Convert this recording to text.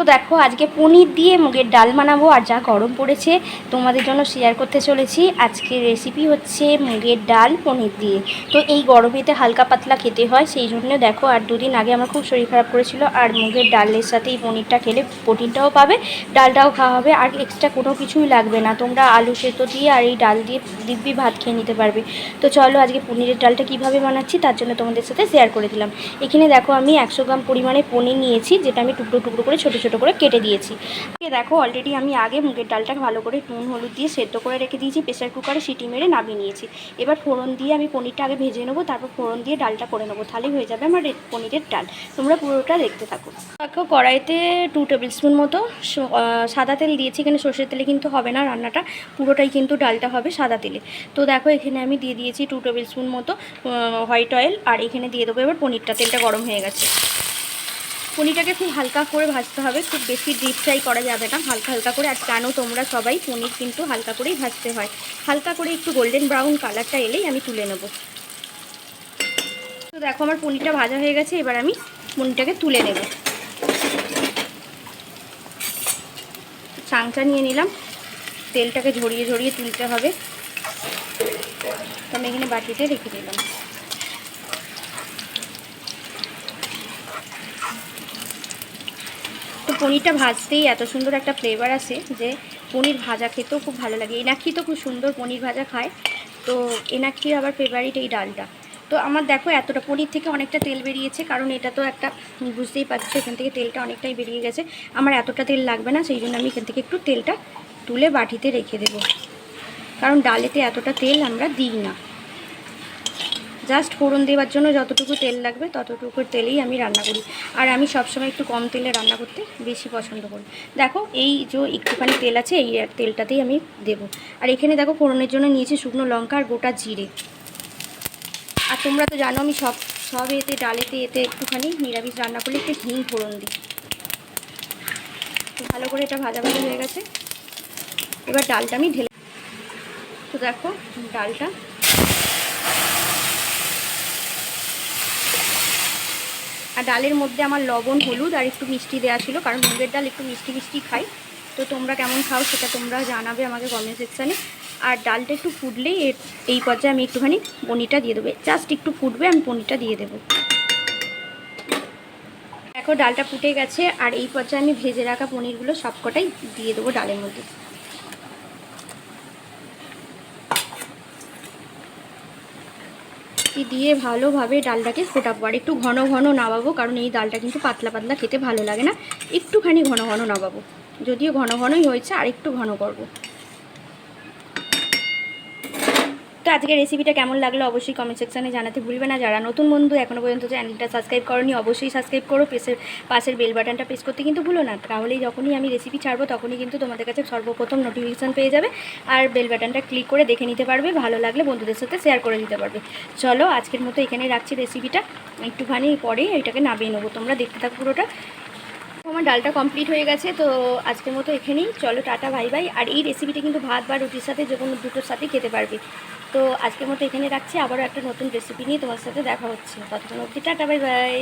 তো দেখো, আজকে পনির দিয়ে মুগের ডাল বানাবো আর যা গরম পড়েছে তোমাদের জন্য শেয়ার করতে চলেছি। আজকে রেসিপি হচ্ছে মুগের ডাল পনির দিয়ে। তো এই গরমেতে হালকা পাতলা খেতে হয়, সেই জন্য দেখো, আর দুদিন আগে আমার খুব শরীর খারাপ করেছিল, আর মুগের ডালের সাথে এই পনিরটা খেলে প্রোটিনটাও পাবে, ডালটাও খাওয়া হবে, আর এক্সট্রা কোনো কিছুই লাগবে না। তোমরা আলু সেদ্ধ দিয়ে আর এই ডাল দিয়ে দিব্যি ভাত খেয়ে নিতে পারবে। তো চলো, আজকে পনিরের ডালটা কীভাবে বানাচ্ছি তার জন্য তোমাদের সাথে শেয়ার করে দিলাম। এখানে দেখো, আমি একশো গ্রাম পরিমাণে পনির নিয়েছি, যেটা আমি টুকরো টুকরো করে ছোটো ছোটো করে কেটে দিয়েছি। দেখো অলরেডি আমি আগে মুগের ডালটাকে ভালো করে নুন, হলুদ দিয়ে সেদ্ধ করে রেখে দিয়েছি প্রেসার কুকারে সিটি মেরে নামিয়ে নিয়েছি। এবার ফোড়ন দিয়ে আমি পনিরটা আগে ভেজে নেব, তারপর ফোড়ন দিয়ে ডালটা করে নেব। তাহলেই হয়ে যাবে আমার পনিরের ডাল। তোমরা পুরোটা দেখতে থাকো। দেখো কড়াইতে টু টেবিল স্পুন মতো সাদা তেল দিয়েছি, এখানে সর্ষের তেলে কিন্তু হবে না রান্নাটা, পুরোটাই কিন্তু ডালটা হবে সাদা তেলে। তো দেখো এখানে আমি দিয়ে দিয়েছি টু টেবিল স্পুন মতো হোয়াইট অয়েল আর এখানে দিয়ে দেবো এবার পনিরটা, তেলটা গরম হয়ে গেছে। পনিরটাকে খুব হালকা করে ভাজতে হবে, খুব বেশি ডিপ ফ্রাই করা যাবে না। হালকা হালকা করে, আর জানো তোমরা সবাই, পনির কিন্তু হালকা করেই ভাজতে হয়। হালকা করে একটু গোল্ডেন ব্রাউন কালারটা এলেই আমি তুলে নেব। তো দেখো আমার পনিরটা ভাজা হয়ে গেছে, এবার আমি পনিরটাকে তুলে নেব। চাংচা নিয়ে নিলাম। তেলটাকে ঝরিয়ে ঝরিয়ে তুলতে হবে। তো আমি এখানে বাটিতে রেখে দিলাম। পনিরটা ভাজতেই এত সুন্দর একটা ফ্লেভার আসে যে পনির ভাজা খেতেও খুব ভালো লাগে। এনাক্ষী তো খুব সুন্দর পনির ভাজা খায়। তো এনাক্ষীর আবার ফেভারিট এই ডালটা। তো আমার দেখো এতটা পনির থেকে অনেকটা তেল বেরিয়েছে, কারণ এটা তো একটা, বুঝতেই পারছ, এখান থেকে তেলটা অনেকটাই বেরিয়ে গেছে। আমার এতটা তেল লাগবে না, সেই জন্য আমি এখান থেকে একটু তেলটা তুলে বাটিতে রেখে দেবো। কারণ ডালেতে এতটা তেল আমরা দিই না। জাস্ট ফোড়ন দেওয়ার জন্য যতটুকু তেল লাগবে ততটুকু তেলেই আমি রান্না করি। আর আমি সবসময় একটু কম তেলে রান্না করতে বেশি পছন্দ করি। দেখো, এই যে একটুখানি তেল আছে, এই তেলটাতেই আমি দেব। আর এখানে দেখো, ফোড়নের জন্য নিয়েছি শুকনো লঙ্কা আর গোটা জিরে। আর তোমরা তো জানো, আমি সব সব এতে, ডালেতে এতে একটুখানি নিরামিষ রান্না করলে একটু হিং ফোড়ন দিই। ভালো করে এটা ভাজা ভাজা হয়ে গেছে। এবার ডালটা আমি ঢেলে তো দেখো, ডালটা আর ডালের মধ্যে আমার লবণ, হলুদ আর একটু মিষ্টি দেওয়া ছিল, কারণ মুগের ডাল একটু মিষ্টি মিষ্টি খাই। তো তোমরা কেমন খাও সেটা তোমরা জানাবে আমাকে কমেন্ট সেকশানে আর ডালটা একটু ফুটলেই এই পর্যায়ে আমি একটুখানি পনিরটা দিয়ে দেবো। জাস্ট একটু ফুটবে, আমি পনিরটা দিয়ে দেবো। দেখো, ডালটা ফুটে গেছে, আর এই পর্যায়ে আমি ভেজে রাখা পনিরগুলো সবকটাই দিয়ে দেবো ডালের মধ্যে। কি দিয়ে ভালোভাবে ডালটাকে ফোটাবো আর একটু ঘন ঘন নামাবো কারণ এই ডালটা কিন্তু পাতলা পাতলা খেতে ভালো লাগে না। একটুখানি ঘন ঘন নামাবো যদিও ঘন ঘনই হয়েছে, আর একটু ঘন করব। তো আজকের রেসিপিটা কেমন লাগল অবশ্যই কমেন্ট সেকশানে জানাতে ভুলবে না। যারা নতুন বন্ধু এখনও পর্যন্ত চ্যানেলটা সাবস্ক্রাইব করনি, অবশ্যই সাবস্ক্রাইব করো। পেসের পাশের বেল বাটনটা প্রেস করতে কিন্তু ভুলো না। তাহলেই যখনই আমি রেসিপি ছাড়বো, তখনই কিন্তু তোমাদের কাছে সর্বপ্রথম নোটিফিকেশান পেয়ে যাবে আর বেল বাটনটা ক্লিক করে দেখে নিতে পারবে। ভালো লাগলে বন্ধুদের সাথে শেয়ার করে দিতে পারবে। চলো, আজকের মতো এখানে রাখছি রেসিপিটা একটুখানি পরে এটাকে নামিয়ে নেব। তোমরা দেখতে থাকো পুরোটা। আমার ডালটা কমপ্লিট হয়ে গেছে, তো আজকের মতো এখানেই। চলো, টাটা ভাই ভাই আর এই রেসিপিটা কিন্তু ভাত বা রুটির সাথে যে কোনো দুটোর সাথে খেতে পারবে। তো আজকের মতো এখানে রাখছি। আবারও একটা নতুন রেসিপি নিয়ে তোমার সাথে দেখা হচ্ছে। ততক্ষণ অবধি টাটা, বাই বাই।